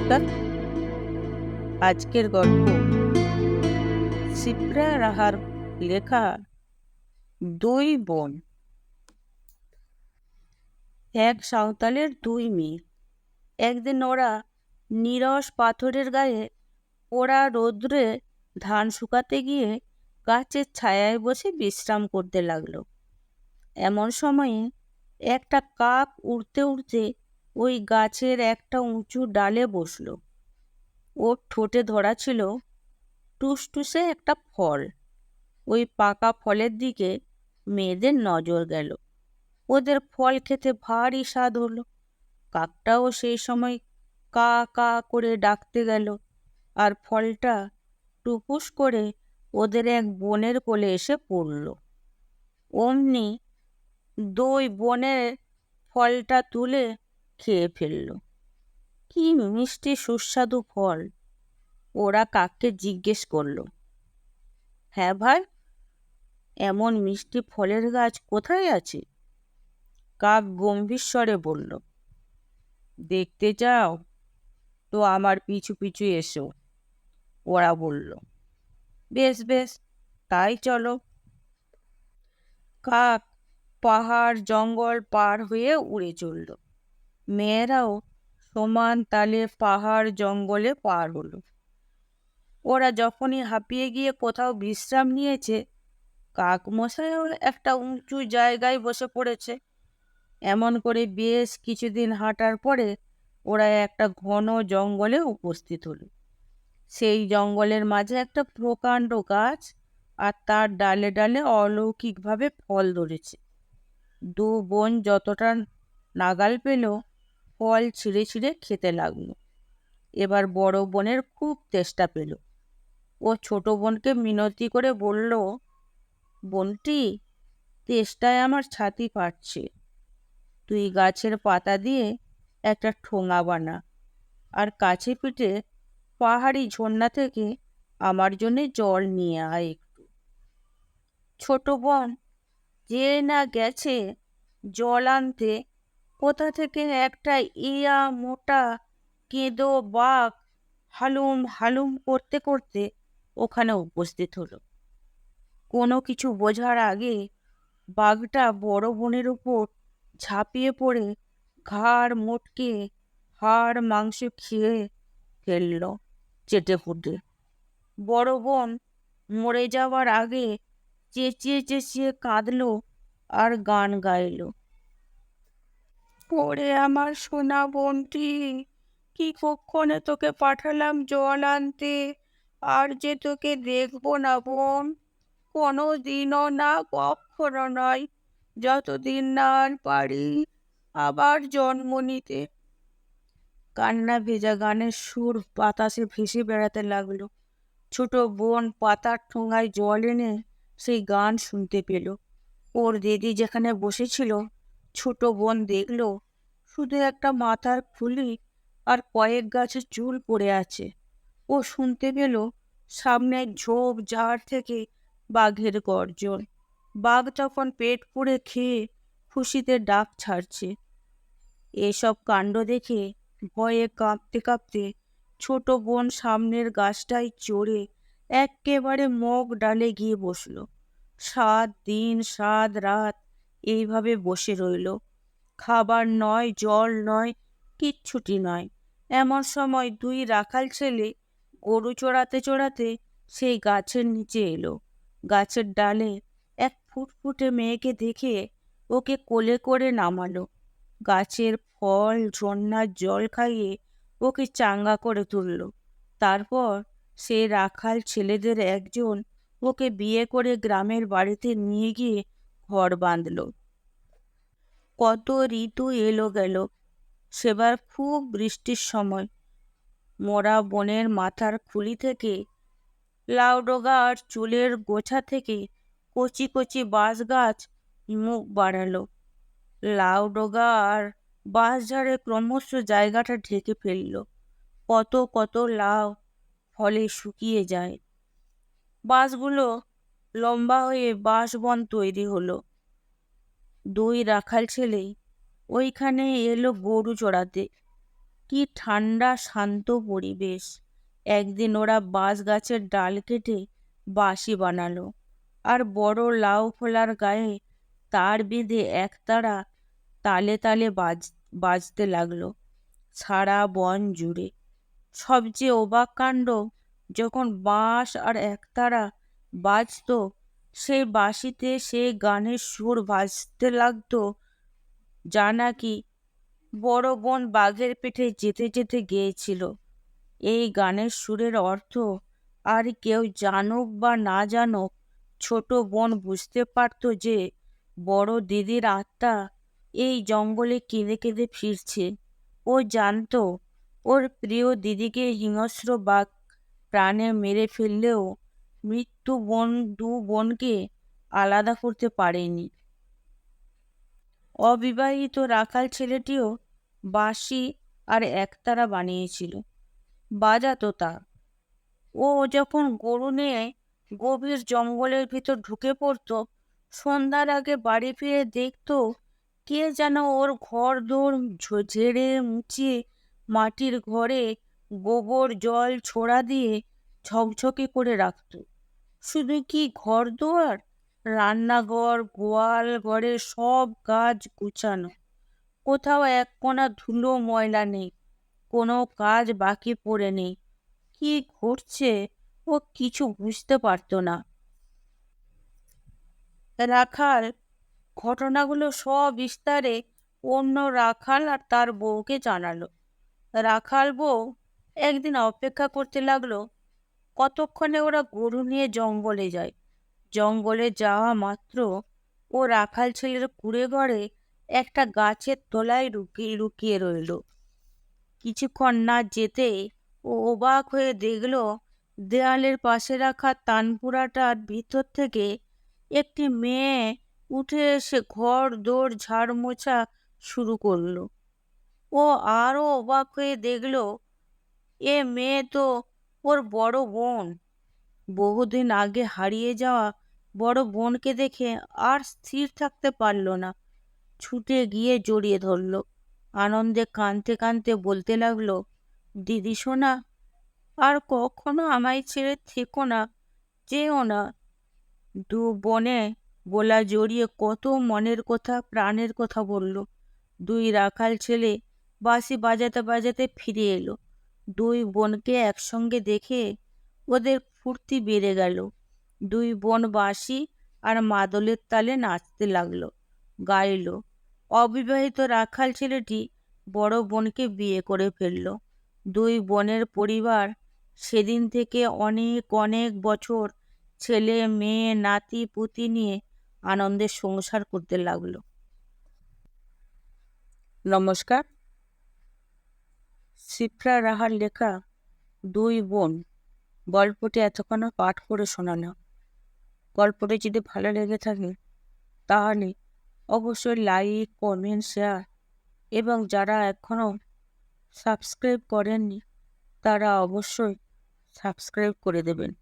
নমস্কার। আজকের গল্প সিপ্রা রাহার লেখা দুই বোন। এক সাঁওতালের দুই মেয়ে। একদিন ওরা নিরস পাথরের গায়ে ওরা রোদ্রে ধান শুকাতে গিয়ে গাছের ছায়ায় বসে বিশ্রাম করতে লাগল। এমন সময়ে একটা কাক উড়তে উড়তে ওই গাছের একটা উঁচু ডালে বসল। ওর ঠোঁটে ধরা ছিল টুসটুসে একটা ফল। ওই পাকা ফলের দিকে মেয়েদের নজর গেল। ওদের ফল খেতে ভারী স্বাদ হলো। কাকটাও সেই সময় কা কা করে ডাকতে গেল আর ফলটা টুপুস করে ওদের এক বনের কোলে এসে পড়ল। অমনি দুই বনের ফলটা তুলে খেয়ে ফেলল। কি মিষ্টি সুস্বাদু ফল। ওরা কাককে জিজ্ঞেস করল। হ্যাঁ ভাই, এমন মিষ্টি ফলের গাছ কোথায় আছে? কাক গম্ভীর স্বরে বলল, দেখতে চাও? তো আমার পিছু পিছু এসো। ওরা বলল, বেশ বেশ, তাই চলো। কাক পাহাড় জঙ্গল পার হয়ে উড়ে চলল। মেয়েরাও সমান তালে পাহাড় জঙ্গলে পার হলো। ওরা যখনই হাঁপিয়ে গিয়ে কোথাও বিশ্রাম নিয়েছে, কাকমশাইও একটা উঁচু জায়গায় বসে পড়েছে। এমন করে বেশ কিছুদিন হাঁটার পরে ওরা একটা ঘন জঙ্গলে উপস্থিত হলো। সেই জঙ্গলের মাঝে একটা প্রকাণ্ড গাছ আর তার ডালে ডালে অলৌকিকভাবে ফল ধরেছে। দু বোন যতটা নাগাল পেল ফল ছিঁড়ে ছিঁড়ে খেতে লাগল। এবার বড় বোনের খুব তেষ্টা পেল। ও ছোট বোনকে মিনতি করে বলল, বোনটি, তেষ্টায় আমার ছাতি পাচ্ছে তুই গাছের পাতা দিয়ে একটা ঠোঙা বানা আর কাছে পিঠে পাহাড়ি ঝর্ণা থেকে আমার জন্যে জল নিয়ে আয় একটু। ছোট বোন, যে না গেছে জল আনতে কোথা থেকে একটা ইয়া মোটা কেঁদো বাঘ হালুম হালুম করতে করতে ওখানে উপস্থিত হলো। কোনো কিছু বোঝার আগে বাঘটা বড় বোনের উপর ঝাঁপিয়ে পড়ে ঘাড় মোটকে হাড় মাংস খেয়ে ফেলল চেটে ফুটে বড় বোন মরে যাওয়ার আগে চেঁচিয়ে চেঁচিয়ে কাঁদল আর গান গাইলো। পড়ে আমার সোনা বোনটি। কি কক্ষণে তোকে পাঠালাম জল আনতে? আর যে তোকে দেখব না বোন কোনো দিনও না কখনো নয়, যতদিন না আর পারি আবার জন্ম নিতে। কান্না ভেজা গানের সুর বাতাসে ভেসে বেড়াতে লাগল। ছোট বোন পাতার ঠোঙায় জল এনে সেই গান শুনতে পেল। ওর দিদি যেখানে বসেছিল ছোট বোন দেখল শুধু একটা মাথার খুলি আর কয়েক গাছের চুল পড়ে আছে। ও শুনতে পেল সামনের ঝোপ ঝাড় থেকে বাঘের গর্জন। বাঘ তখন পেট পুড়ে খেয়ে খুশিতে ডাক ছাড়ছে। এসব কাণ্ড দেখে ভয়ে কাঁপতে কাঁপতে ছোট বোন সামনের গাছটায় চড়ে একেবারে মগ ডালে গিয়ে বসল। সাত দিন, সাত রাত এইভাবে বসে রইল। খাবার নয়, জল নয়, কিচ্ছুটি নয়। এমন সময় দুই রাখাল ছেলে গরু চড়াতে চড়াতে সেই গাছের নিচে এলো। গাছের ডালে এক ফুটফুটে মেয়েকে দেখে ওকে কোলে করে নামালো। গাছের ফল, ঝর্ণার জল খাইয়ে ওকে চাঙ্গা করে তুলল। তারপর সে রাখাল ছেলেদের একজন ওকে বিয়ে করে গ্রামের বাড়িতে নিয়ে গিয়ে ঘর বাঁধল। কত ঋতু এলো গেল। সেবার খুব বৃষ্টির সময়। মরা বনের মাথার খুলি থেকে, লাউডোগা আর চুলের গোছা থেকে কচি কচি বাঁশ গাছ মুখ বাড়ালো। লাউডোগা আর বাঁশঝাড়ে ক্রমশ জায়গাটা ঢেকে ফেলল। কত কত লাউ ফলে শুকিয়ে যায়। বাঁশগুলো লম্বা হয়ে বাঁশবন তৈরি হলো। দুই রাখাল ছেলে ওইখানে এলো গরু চড়াতে। কি ঠান্ডা, শান্ত পরিবেশ। একদিন ওরা বাঁশ গাছের ডাল কেটে বাঁশি বানালো আর বড় লাউ ফোলার গায়ে তার বেঁধে একতারা তালে তালে বাজ, বাজতে লাগল সারা বন জুড়ে। সবচেয়ে অবাক কাণ্ড যখন বাঁশ আর একতারা বাজতো। সেই বাঁশিতে সে গানের সুর বাজতে লাগতো। যা নাকি বড় বোন বাঘের পেটে যেতে যেতে গেয়েছিল। এই গানের সুরের অর্থ আর কেউ জানুক বা না জানুক, ছোট বোন বুঝতে পারত যে বড় দিদির আত্মা এই জঙ্গলে কেঁদে কেঁদে ফিরছে। ও জানতো, ওর প্রিয় দিদিকে হিংস্র বাঘ প্রাণে মেরে ফেললেও মৃত্যু বোন, দু বোনকে আলাদা করতে পারেনি। অবিবাহিত রাখাল ছেলেটিও বাঁশি আর একতারা বানিয়েছিল। বাজাতো তা। ও যখন গরু নিয়ে গভীর জঙ্গলের ভিতর ঢুকে পড়ত, সন্ধ্যার আগে বাড়ি ফিরে দেখত, কে যেন ওর ঘর দৌড় ঝেড়ে মুছিয়ে মাটির ঘরে গোবর, জল, ছোড়া দিয়ে ঝকঝকে করে রাখত। শুধু কি ঘর দুয়ার রান্নাঘর, গোয়াল ঘরে সব কাজ গুছানো। কোথাও এক কোনা ধুলো ময়লা নেই, কোনো কাজ বাকি পড়ে নেই। কি ঘটছে? ও কিছু বুঝতে পারতো না। রাখাল, ঘটনাগুলো সবিস্তারে অন্য রাখাল আর তার বউকে জানালো। রাখাল বউ একদিন অপেক্ষা করতে লাগল কতক্ষণে ওরা গরু নিয়ে জঙ্গলে যায়? জঙ্গলে যাওয়া মাত্র ও রাখাল ছেলের কুড়ে ঘরে একটা গাছের তলায় লুকিয়ে লুকিয়ে রইল। কিছুক্ষণ না যেতে ও অবাক হয়ে দেখল, দেয়ালের পাশে রাখা তানপুরাটার ভিতর থেকে একটি মেয়ে উঠে এসে ঘর দৌড় ঝাড় মোছা শুরু করল। ও আরও অবাক হয়ে দেখল, এ মেয়ে তো ওর বড় বোন। বহুদিন আগে হারিয়ে যাওয়া বড় বোনকে দেখে আর স্থির থাকতে পারল না। ছুটে গিয়ে জড়িয়ে ধরল। আনন্দে কাঁদতে কাঁদতে বলতে লাগল, দিদি সোনা, আর কখনো আমায় ছেড়ে থেকো না, যেও না। দু বনে গোলা জড়িয়ে কত মনের কথা, প্রাণের কথা বলল। দুই রাখাল ছেলে বাঁশি বাজাতে বাজাতে ফিরে এলো। দুই বোনকে একসঙ্গে দেখে ওদের ফুর্তি বেড়ে গেল। দুই বোন বাঁশি আর মাদলের তালে নাচতে লাগল, গাইল। অবিবাহিত রাখাল ছেলেটি বড় বোনকে বিয়ে করে ফেলল। দুই বোনের পরিবার সেদিন থেকে অনেক অনেক বছর ছেলে, মেয়ে, নাতি, পুতি নিয়ে আনন্দের সংসার করতে লাগল। নমস্কার। শিপ্রা রাহার লেখা দুই বোন। গল্পটি এতক্ষণ পাঠ করে শোনানো গল্পটি যদি ভালো লেগে থাকে, তাহলে অবশ্যই লাইক, কমেন্ট, শেয়ার এবং যারা এখনও সাবস্ক্রাইব করেননি, তারা অবশ্যই সাবস্ক্রাইব করে দেবেন।